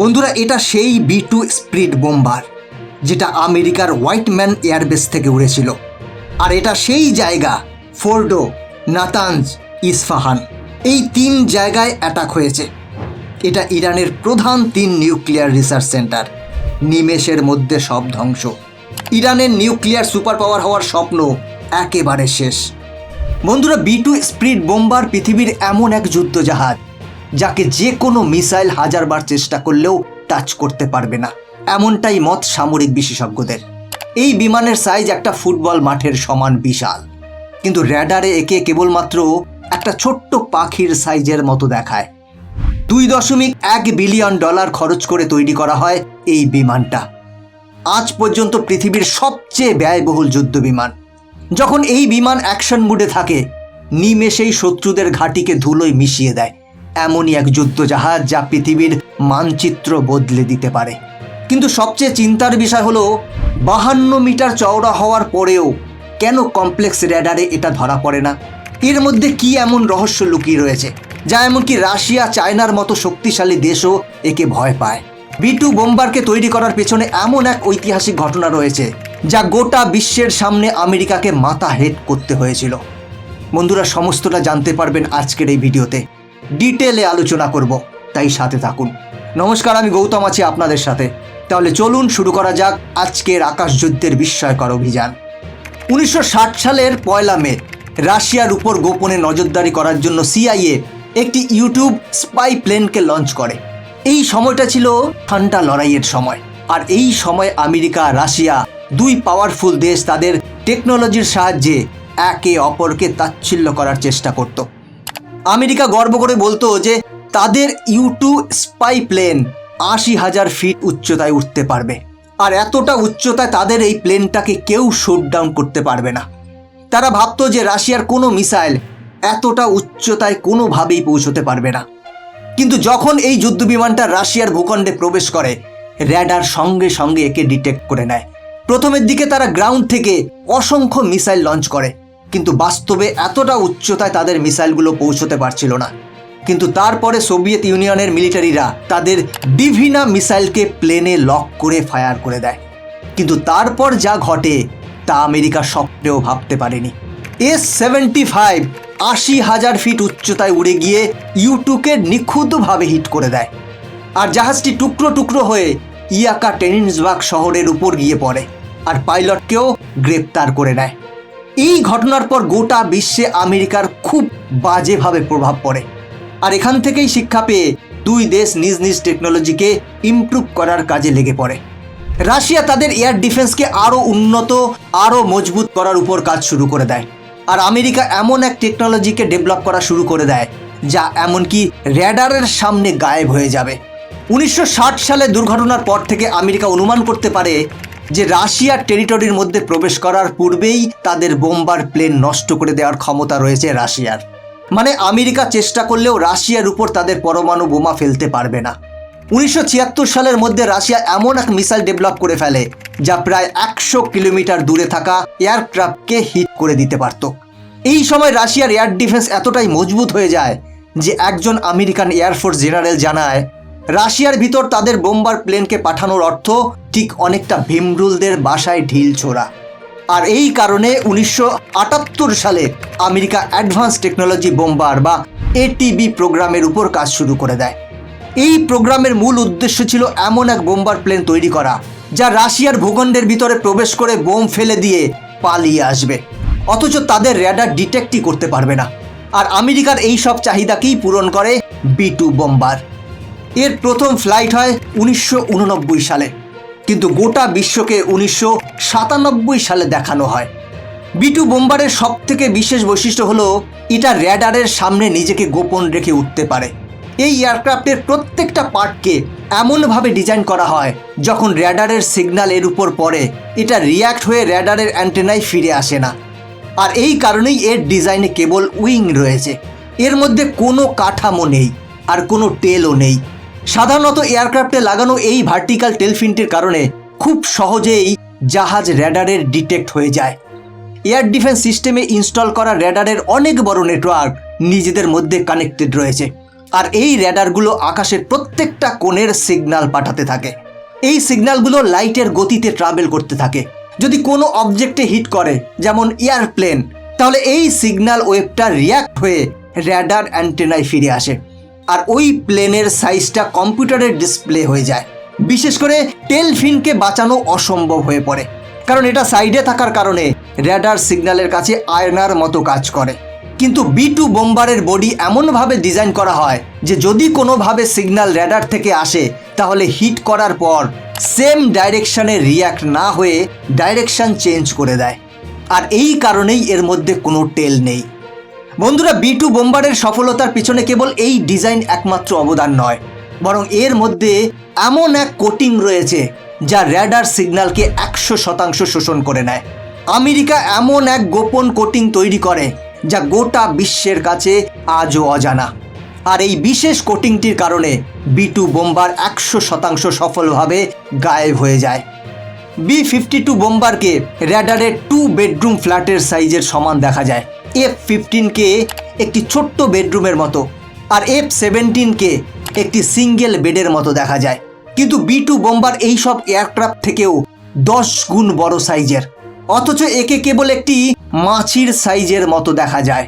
বন্ধুরা, এটা সেই বি টু স্প্রিড বোম্বার যেটা আমেরিকার হোয়াইট ম্যান এয়ারবেস থেকে উড়েছিল। আর এটা সেই জায়গা ফোর্ডো নাতানজ ইস্ফাহান। এই তিন জায়গায় অ্যাটাক হয়েছে। এটা ইরানের প্রধান তিন নিউক্লিয়ার রিসার্চ সেন্টার। নিমেষের মধ্যে সব ধ্বংস। ইরানের নিউক্লিয়ার সুপার পাওয়ার হওয়ার স্বপ্ন একেবারে শেষ। বন্ধুরা, বি টু স্প্রিড বোম্বার পৃথিবীর এমন এক যুদ্ধ জাহাজ যাকে যে কোনো মিসাইল হাজারবার চেষ্টা করলেও টাচ করতে পারবে না। এমনটাই মত সামরিক বিশেষজ্ঞদের। এই বিমানের সাইজ একটা ফুটবল মাঠের সমান বিশাল। কিন্তু র্যাডারে একে কেবলমাত্র একটা ছোট্ট পাখির সাইজের মতো দেখায়। দুই দশমিক এক বিলিয়ন ডলার খরচ করে তৈরি করা হয় এই বিমানটা। আজ পর্যন্ত পৃথিবীর সবচেয়ে ব্যয়বহুল যুদ্ধ বিমান। যখন এই বিমান অ্যাকশন মুডে থাকে নিমেষেই শত্রুদের ঘাঁটিকে ধুলোয় মিশিয়ে দেয়। এমনই এক যুদ্ধজাহাজ যা পৃথিবীর মানচিত্র বদলে দিতে পারে। কিন্তু সবচেয়ে চিন্তার বিষয় হলো, বাহান্ন মিটার চওড়া হওয়ার পরেও কেন কমপ্লেক্স র্যাডারে এটা ধরা পড়ে না? এর মধ্যে কি এমন রহস্য লুকিয়ে রয়েছে, যা এমনকি রাশিয়া, চায়নার মতো শক্তিশালী দেশও একে ভয় পায়? বিটু বোম্বারকে তৈরি করার পেছনে এমন এক ঐতিহাসিক ঘটনা রয়েছে, যা গোটা বিশ্বের সামনে আমেরিকাকে মাথা হেট করতে হয়েছিল। বন্ধুরা, সমস্তটা জানতে পারবেন আজকের এই ভিডিওতে। ডিটেলে আলোচনা করব। তাই সাথে থাকুন। নমস্কার, আমি গৌতম আছি আপনাদের সাথে। তাহলে চলুন শুরু করা যাক আজকের আকাশযুদ্ধের বিস্ময়কর অভিযান। উনিশশো ষাট সালের পয়লা মে, রাশিয়ার উপর গোপনে নজরদারি করার জন্য সিআইএ একটি ইউটিউব স্পাই প্লেনকে লঞ্চ করে। এই সময়টা ছিল ঠান্ডা লড়াইয়ের সময়। আর এই সময় আমেরিকা, রাশিয়া দুই পাওয়ারফুল দেশ তাদের টেকনোলজির সাহায্যে একে অপরকে তাচ্ছিল্য করার চেষ্টা করত। আমেরিকা গর্ব করে বলতো যে তাদের ইউ টু স্পাই প্লেন আশি হাজার ফিট উচ্চতায় উঠতে পারবে। আর এতটা উচ্চতায় তাদের এই প্লেনটাকে কেউ শুট ডাউন করতে পারবে না। তারা ভাবতো যে রাশিয়ার কোনো মিসাইল এতটা উচ্চতায় কোনোভাবেই পৌঁছতে পারবে না। কিন্তু যখন এই যুদ্ধ বিমানটা রাশিয়ার ভূখণ্ডে প্রবেশ করে র্যাডার সঙ্গে সঙ্গে একে ডিটেক্ট করে নেয়। প্রথমের দিকে তারা গ্রাউন্ড থেকে অসংখ্য মিসাইল লঞ্চ করে। কিন্তু বাস্তবে এতটা উচ্চতায় তাদের মিসাইলগুলো পৌঁছতে পারছিল না। কিন্তু তারপরে সোভিয়েত ইউনিয়নের মিলিটারিরা তাদের ডিভিনা মিসাইলকে প্লেনে লক করে ফায়ার করে দেয়। কিন্তু তারপর যা ঘটে, তা আমেরিকা স্বপ্নেও ভাবতে পারেনি। এস সেভেন্টি ফাইভ আশি হাজার ফিট উচ্চতায় উড়ে গিয়ে ইউটুকে নিখুঁতভাবে হিট করে দেয়। আর জাহাজটি টুকরো টুকরো হয়ে ইয়াকা টেনিনসবাগ শহরের উপর গিয়ে পড়ে, আর পাইলটকেও গ্রেপ্তার করে নেয়। এই ঘটনার পর গোটা বিশ্বে আমেরিকার খুব বাজেভাবে প্রভাব পড়ে। আর এখান থেকেই শিক্ষা পেয়ে দুই দেশ নিজ নিজ টেকনোলজিকে ইমপ্রুভ করার কাজে লেগে পড়ে। রাশিয়া তাদের এয়ার ডিফেন্সকে আরও উন্নত আরও মজবুত করার উপর কাজ শুরু করে দেয়। আর আমেরিকা এমন এক টেকনোলজিকে ডেভেলপ করা শুরু করে দেয়, যা এমনকি র্যাডারের সামনে গায়েব হয়ে যাবে। উনিশশো ষাট সালে দুর্ঘটনার পর থেকে আমেরিকা অনুমান করতে পারে যে রাশিয়ার টেরিটরির মধ্যে প্রবেশ করার পূর্বেই তাদের বোম্বার প্লেন নষ্ট করে দেওয়ার ক্ষমতা রয়েছে রাশিয়ার। মানে আমেরিকা চেষ্টা করলেও রাশিয়ার উপর তাদের পরমাণু বোমা ফেলতে পারবে না। উনিশশো ছিয়াত্তর সালের মধ্যে রাশিয়া এমন এক মিসাইল ডেভেলপ করে ফেলে, যা প্রায় একশো কিলোমিটার দূরে থাকা এয়ারক্রাফটকে হিট করে দিতে পারত। এই সময় রাশিয়ার এয়ার ডিফেন্স এতটাই মজবুত হয়ে যায় যে একজন আমেরিকান এয়ারফোর্স জেনারেল জানায় রাশিয়ার ভিতর তাদের বোম্বার প্লেনকে পাঠানোর অর্থ ঠিক অনেকটা ভীমরুলদের বাসায় ঢিল ছোড়া। আর এই কারণে উনিশশো আটাত্তর সালে আমেরিকা অ্যাডভান্স টেকনোলজি বোম্বার বা এটিবি প্রোগ্রামের উপর কাজ শুরু করে দেয়। এই প্রোগ্রামের মূল উদ্দেশ্য ছিল এমন এক বোম্বার প্লেন তৈরি করা, যা রাশিয়ার ভূখণ্ডের ভিতরে প্রবেশ করে বোম ফেলে দিয়ে পালিয়ে আসবে। অথচ তাদের র্যাডার ডিটেক্টই করতে পারবে না। আর আমেরিকার এই সব চাহিদাকেই পূরণ করে বি টু বোম্বার। এর প্রথম ফ্লাইট হয় উনিশশো উননব্বই সালে। কিন্তু গোটা বিশ্বকে উনিশশো সাতানব্বই সালে দেখানো হয়। বিটু বোম্বারের সব থেকে বিশেষ বৈশিষ্ট্য হলো, এটা র্যাডারের সামনে নিজেকে গোপন রেখে উঠতে পারে। এই এয়ারক্রাফটের প্রত্যেকটা পার্টকে এমনভাবে ডিজাইন করা হয়, যখন র্যাডারের সিগন্যাল এর উপর পড়ে, এটা রিয়্যাক্ট হয়ে র্যাডারের অ্যান্টেনায় ফিরে আসে না। আর এই কারণেই এর ডিজাইনে কেবল উইং রয়েছে। এর মধ্যে কোনো কাঠামো নেই, আর কোনো টেলও নেই। সাধারণত এয়ারক্রাফটে লাগানো এই ভার্টিক্যাল টেলফিনটির কারণে খুব সহজেই জাহাজ র্যাডারের ডিটেক্ট হয়ে যায়। এয়ার ডিফেন্স সিস্টেমে ইনস্টল করা র্যাডারের অনেক বড় নেটওয়ার্ক নিজেদের মধ্যে কানেক্টেড রয়েছে। আর এই র্যাডারগুলো আকাশের প্রত্যেকটা কোণের সিগন্যাল পাঠাতে থাকে। এই সিগন্যালগুলো লাইটের গতিতে ট্রাভেল করতে থাকে। যদি কোনো অবজেক্টে হিট করে, যেমন এয়ারপ্লেন তাহলে এই সিগন্যাল ওয়েভটা রিয়্যাক্ট হয়ে র্যাডার অ্যান্টেনায় ফিরে আসে। আর ওই প্লেনের সাইজটা কম্পিউটারের ডিসপ্লে হয়ে যায়। বিশেষ করে টেলফিনকে বাঁচানো অসম্ভব হয়ে পড়ে। কারণ এটা সাইডে থাকার কারণে র্যাডার সিগন্যালের কাছে আয়নার মতো কাজ করে। কিন্তু বি টু বোম্বারের বডি এমনভাবে ডিজাইন করা হয় যে যদি কোনোভাবে সিগন্যাল র্যাডার থেকে আসে, তাহলে হিট করার পর সেম ডাইরেকশানে রিয়্যাক্ট না হয়ে ডাইরেকশন চেঞ্জ করে দেয়। আর এই কারণেই এর মধ্যে কোনো টেল নেই। বন্ধুরা বি টু বোম্বারের সফলতার পিছনে কেবল এই ডিজাইন একমাত্র অবদান নয়, বরং এর মধ্যে এমন এক কোটিং রয়েছে যা র্যাডার সিগন্যালকে একশো শতাংশ শোষণ করে নেয়। আমেরিকা এমন এক গোপন কোটিং তৈরি করে যা গোটা বিশ্বের কাছে আজও অজানা। আর এই বিশেষ কোটিংটির কারণে বি টু বোম্বার একশো শতাংশ সফলভাবে গায়েব হয়ে যায়। বি ফিফটি টু বোম্বারকে র্যাডারের টু বেডরুম ফ্ল্যাটের সাইজের সমান দেখা যায়। এফ ফিফটিনকে একটি ছোট্ট বেডরুমের মতো আর এফ সেভেন্টিনকে একটি সিঙ্গেল বেডের মতো দেখা যায়। কিন্তু বি টু বোম্বার এইসব এয়ারক্রাফট থেকেও দশ গুণ বড় সাইজের। অথচ একে কেবল একটি মাছির সাইজের মতো দেখা যায়।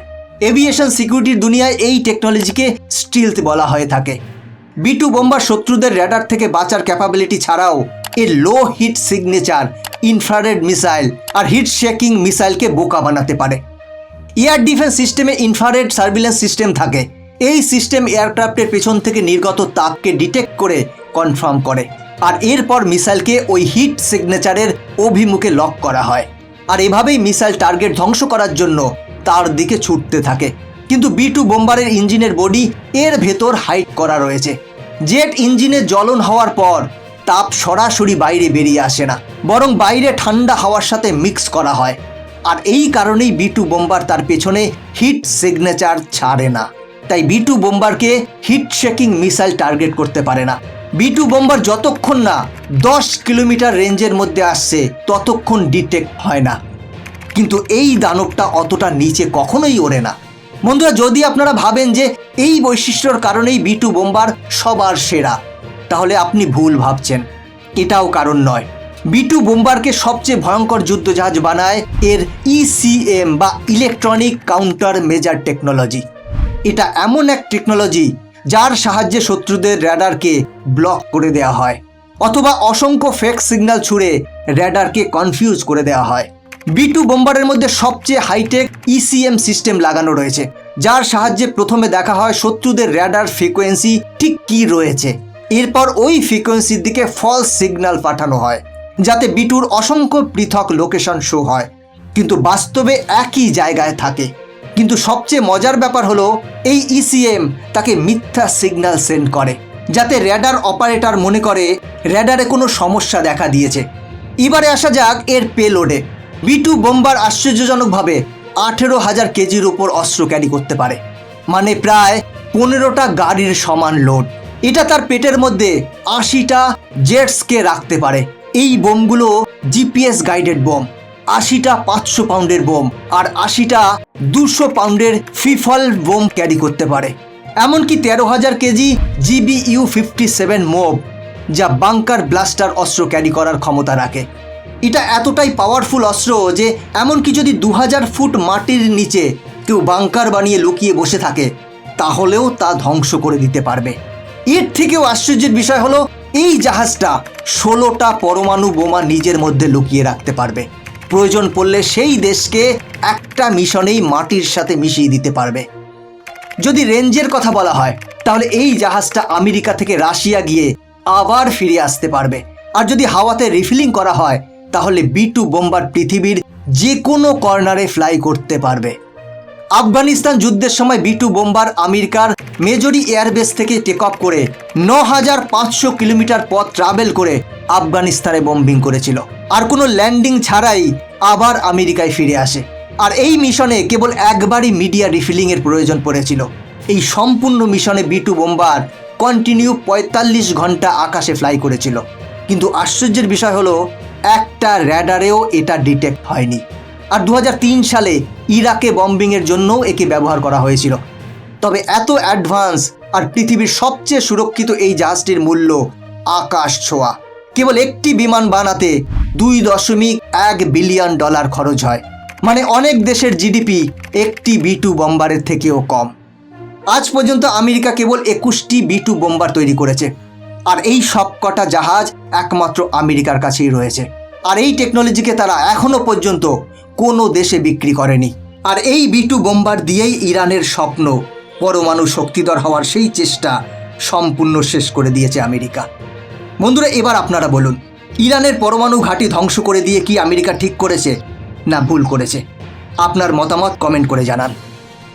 এভিয়েশন সিকিউরিটির দুনিয়ায় এই টেকনোলজিকে স্টিলথ বলা হয়ে থাকে। বি টু বোম্বার শত্রুদের র্যাডার থেকে বাঁচার ক্যাপাবিলিটি ছাড়াও এর low heat signature, infrared missile আর হিট শেকিং মিসাইলকে বোকা বানাতে পারে। এয়ার ডিফেন্স সিস্টেমে ইনফ্রারেড সার্ভিলেন্স সিস্টেম থাকে। এই সিস্টেম এয়ারক্রাফটের পেছন থেকে নির্গত তাপকে ডিটেক্ট করে কনফার্ম করে। আর এরপর মিসাইলকে ওই হিট সিগনেচারের অভিমুখে লক করা হয়। আর এভাবেই মিসাইল টার্গেট ধ্বংস করার জন্য তার দিকে ছুটতে থাকে। কিন্তু বি টু বোম্বারের ইঞ্জিনের বডি এর ভেতর হাইট করা রয়েছে। জেট ইঞ্জিনে জ্বলন হওয়ার পর তাপ সরাসরি বাইরে বেরিয়ে আসে না। বরং বাইরে ঠান্ডা হাওয়ার সাথে মিক্স করা হয়। আর এই কারণেই বিটু বোম্বার তার পেছনে হিট সিগনেচার ছাড়ে না। তাই বিটু বোম্বারকে হিট শেকিং মিসাইল টার্গেট করতে পারে না। বিটু বোম্বার যতক্ষণ না দশ কিলোমিটার রেঞ্জের মধ্যে আসছে, ততক্ষণ ডিটেক্ট হয় না। কিন্তু এই দানবটা অতটা নিচে কখনোই ওড়ে না। বন্ধুরা, যদি আপনারা ভাবেন যে এই বৈশিষ্ট্যর কারণেই বিটু বোম্বার সবার সেরা, তাহলে আপনি ভুল ভাবছেন। এটাও কারণ নয়। বি টু বোম্বারকে সবচেয়ে ভয়ঙ্কর যুদ্ধজাহাজ বানায় এর ইসিএম বা ইলেকট্রনিক কাউন্টার মেজার টেকনোলজি এটা এমন এক টেকনোলজি যার সাহায্যে শত্রুদের র্যাডারকে ব্লক করে দেওয়া হয়, অথবা অসংখ্য ফেক সিগন্যাল ছুড়ে র্যাডারকে কনফিউজ করে দেওয়া হয়। বিটু বোম্বারের মধ্যে সবচেয়ে হাইটেক ইসিএম সিস্টেম লাগানো রয়েছে, যার সাহায্যে প্রথমে দেখা হয় শত্রুদের র্যাডার ফ্রিকোয়েন্সি ঠিক কী রয়েছে। এরপর ওই ফ্রিকোয়েন্সির দিকে ফলস সিগন্যাল পাঠানো হয়। যাতে বিটুর অসংখ্য পৃথক লোকেশন শো হয়। কিন্তু বাস্তবে একই জায়গায় থাকে। কিন্তু সবচেয়ে মজার ব্যাপার হলো, এই ইসিএম তাকে মিথ্যা সিগন্যাল সেন্ড করে, যাতে র্যাডার অপারেটর মনে করে র্যাডারে কোনো সমস্যা দেখা দিয়েছে। এবারে আসা যাক এর পেলোডে। বি টু বোম্বার আশ্চর্যজনকভাবে আঠেরো হাজার কেজির উপর অস্ত্র ক্যারি করতে পারে। মানে প্রায় পনেরোটা গাড়ির সমান লোড। এটা তার পেটের মধ্যে আশিটা জেটসকে রাখতে পারে। এই বোমগুলো জিপিএস গাইডেড বোম, আশিটা পাঁচশো পাউন্ডের বোম আর আশিটা দুশো পাউন্ডের ফিফল বোম ক্যারি করতে পারে। এমনকি তেরো হাজার KG GB U fifty seven MOP যা বাংকার ব্লাস্টার অস্ত্র ক্যারি করার ক্ষমতা রাখে। এটা এতটাই পাওয়ারফুল অস্ত্র যে এমনকি যদি দু হাজার ফুট মাটির নিচে কেউ বাংকার বানিয়ে লুকিয়ে বসে থাকে, তাহলেও তা ধ্বংস করে দিতে পারবে। এর থেকেও আশ্চর্যের বিষয় হলো এই জাহাজটা ষোলোটা পরমাণু বোমা নিজের মধ্যে লুকিয়ে রাখতে পারবে। প্রয়োজন পড়লে সেই দেশকে একটা মিশনেই মাটির সাথে মিশিয়ে দিতে পারবে। যদি রেঞ্জের কথা বলা হয়, তাহলে এই জাহাজটা আমেরিকা থেকে রাশিয়া গিয়ে আবার ফিরে আসতে পারবে। আর যদি হাওয়াতে রিফিলিং করা হয়, তাহলে বি টু বোম্বার পৃথিবীর যে কোনো কর্নারে ফ্লাই করতে পারবে। আফগানিস্তান যুদ্ধের সময় বিটু বোম্বার আমেরিকার মেজরি এয়ারবেস থেকে টেক অফ করে ন হাজার পাঁচশো কিলোমিটার পথ ট্রাভেল করে আফগানিস্তানে বম্বিং করেছিল। আর কোনো ল্যান্ডিং ছাড়াই আবার আমেরিকায় ফিরে আসে। আর এই মিশনে কেবল একবারই মিডিয়া রিফিলিংয়ের প্রয়োজন পড়েছিল। এই সম্পূর্ণ মিশনে বিটু বোম্বার কন্টিনিউ পঁয়তাল্লিশ ঘণ্টা আকাশে ফ্লাই করেছিল। কিন্তু আশ্চর্যের বিষয় হলো, একটা র্যাডারেও এটা ডিটেক্ট হয়নি। আর দু হাজার তিন সালে ইরাকে বম্বিংয়ের জন্যও একে ব্যবহার করা হয়েছিল। তবে এত অ্যাডভান্স আর পৃথিবীর সবচেয়ে সুরক্ষিত এই জাহাজটির মূল্য আকাশ ছোঁয়া। কেবল একটি বিমান বানাতে দুই দশমিক এক বিলিয়ন ডলার খরচ হয়। মানে অনেক দেশের জিডিপি একটি বি টু বম্বারের থেকেও কম। আজ পর্যন্ত আমেরিকা কেবল একুশটি বি টু বোম্বার তৈরি করেছে। আর এই সবকটা জাহাজ একমাত্র আমেরিকার কাছেই রয়েছে। আর এই টেকনোলজিকে তারা এখনও পর্যন্ত কোনো দেশে বিক্রি করেনি। আর এই বি টু বোম্বার দিয়েই ইরানের স্বপ্ন, পরমাণু শক্তিধর হওয়ার সেই চেষ্টা সম্পূর্ণ শেষ করে দিয়েছে আমেরিকা। বন্ধুরা, এবার আপনারা বলুন, ইরানের পরমাণু ঘাঁটি ধ্বংস করে দিয়ে কি আমেরিকা ঠিক করেছে না ভুল করেছে? আপনার মতামত কমেন্ট করে জানান।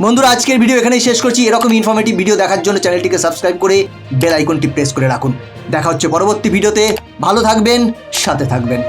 বন্ধুরা, আজকের ভিডিও এখানেই শেষ করছি। এরকম ইনফরমেটিভ ভিডিও দেখার জন্য চ্যানেলটিকে সাবস্ক্রাইব করে বেল আইকনটি প্রেস করে রাখুন। দেখা হচ্ছে পরবর্তী ভিডিওতে ভালো থাকবেন, সাথে থাকবেন।